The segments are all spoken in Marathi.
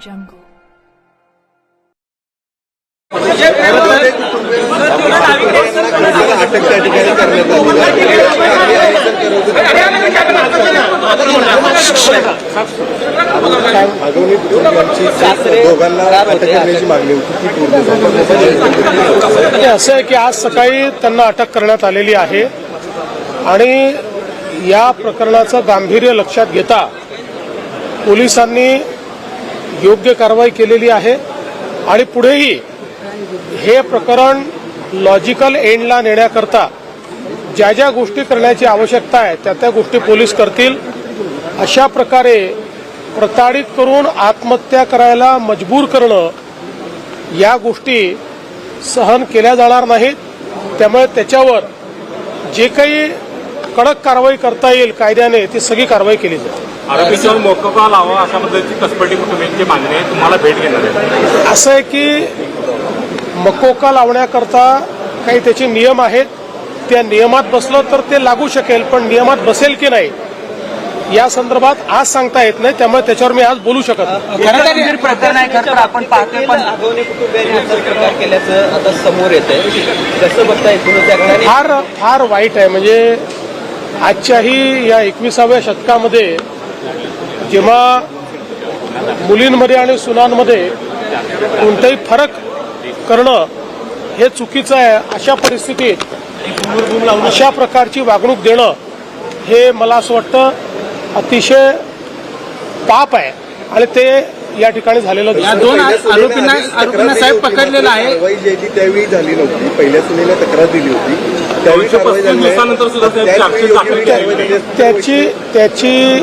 jungle. असं आहे की आज सकाळी त्यांना अटक करण्यात आलेली आहे आणि या प्रकरणाचं गांभीर्य लक्षात घेता पोलिसांनी योग्य कारवाई केलेली आहे आणि पुढेही हे प्रकरण लॉजिकल एंडला नेण्याकरता ज्या ज्या गोष्टी करण्याची आवश्यकता आहे त्या त्या गोष्टी पोलीस करतील. अशा प्रकारे प्रताडित करून आत्महत्या करायला मजबूर करणं या गोष्टी सहन केल्या जाणार नाहीत. त्यामुळे त्याच्यावर जे काही कडक कारवाई करता येईल कायद्याने ती सगळी कारवाई केली जाईल. आरोपींच्यावर मोकोका लावा अशा पद्धतीची कसपटी कुटुंबियांची मागणी आहे. तुम्हाला भेट घेणार आहे. असं आहे की मकोका लावण्याकरता काही त्याचे नियम आहेत. त्या नियमात बसलं तर ते लागू शकेल पण नियमात बसेल की नाही या संदर्भात आज सांगता येत नाही. त्यामुळे त्याच्यावर मी आज बोलू शकत नाही. खरं तर गंभीर प्रकरण आहे खरं आपण पाहतोय पण आगवणे कुटुंबियांनी प्रकार केल्याचं आता समोर येत आहे कसं बघता एकूणच फार फार वाईट आहे. म्हणजे आजच्याही या एकविसाव्या शतकामध्ये जेव्हा मुलींमध्ये आणि सुनांमध्ये कोणताही फरक करणं हे चुकीचं आहे अशा परिस्थितीत अशा प्रकारची वागणूक देणं हे मला असं वाटतं अतिशय पाप आहे. आणि ते या ठिकाणी झालेलं. दोन आरोपींना आरोपींना साहेब पकडलेलं आहे. कारवाई जी आहे ती त्यावेळी झाली नव्हती. पहिल्या सुनेला तक्रार दिली होती. त्यावेळी कारवाई झाली. त्याची त्याची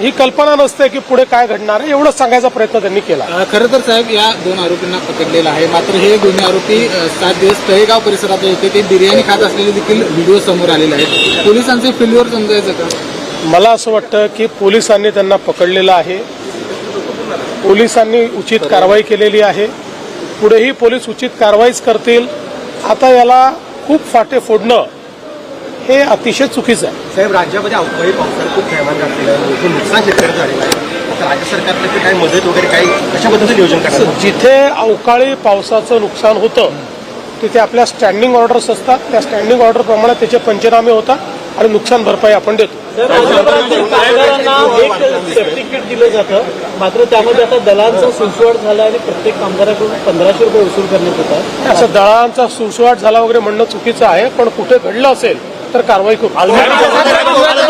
ही कल्पना नसते की पुढे काय घडणार आहे एवढंच सांगायचा प्रयत्न त्यांनी केला. खरं तर साहेब या दोन आरोपींना पकडलेलं आहे. मात्र हे दोन्ही आरोपी सात दिवस तळेगाव परिसरात होते. ते बिर्याणी खात असलेले देखील व्हिडिओ समोर आलेले आहेत. पोलिसांचे फेल्युअर समजायचं का? मला असं वाटतं की पोलिसांनी त्यांना पकडलेलं आहे. पोलिसांनी उचित कारवाई केलेली आहे. पुढेही पोलीस उचित कारवाईच करतील. आता याला खूप फाटे फोडणं हे अतिशय चुकीचं आहे. साहेब राज्यामध्ये अवकाळी पावसानं खूप थैमान घातलेलं आहे मोठं नुकसान शेतकऱ्याचं झालेलं आहे. आता राज्य सरकारतर्फे काही मदत वगैरे काही कशा पद्धतीचं नियोजन करणार जिथे अवकाळी पावसाचं नुकसान होतं तिथे आपल्या स्टँडिंग ऑर्डर्स असतात. त्या स्टँडिंग ऑर्डरप्रमाणे त्याचे पंचनामे होतात आणि नुकसान भरपाई आपण देतो. सेफ्टी किट दिलं जातं. मात्र त्यामध्ये आता दलांचा सुसवाट झाला आणि प्रत्येक कामगाराकडून पंधराशे रुपये वसूल करण्यात येतात. असं दळांचा सुळसुळाट झाला वगैरे म्हणणं चुकीचं आहे पण कुठे घडलं असेल तर कारवाई करू